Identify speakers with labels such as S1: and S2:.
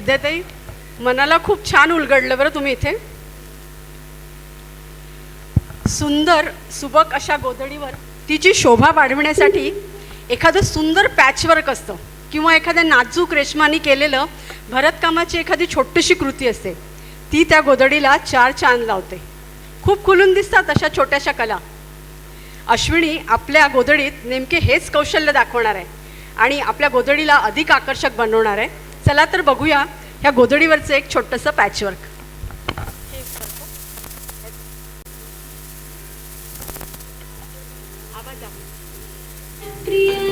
S1: विद्याताई मनाला खूप छान उलगडलं बरं तुम्ही इथे. सुंदर सुबक अशा गोधडीवर तिची शोभा वाढविण्यासाठी एखादं सुंदर पॅचवर्क असतं किंवा एखाद्या नाजूक रेशमानी केलेलं भरतकामाची एखादी छोटीशी कृती असते. ती त्या गोधडीला चार चांद लावते. खूप खुलून दिसतात अशा छोट्याशा कला. अश्विनी आपल्या गोधडीत नेमके हेच कौशल्य दाखवणार आहे आणि आपल्या गोधडीला अधिक आकर्षक बनवणार आहे. चला तर बघूया ह्या गोधडीवरचं एक छोटंसं पॅचवर्क प्रिय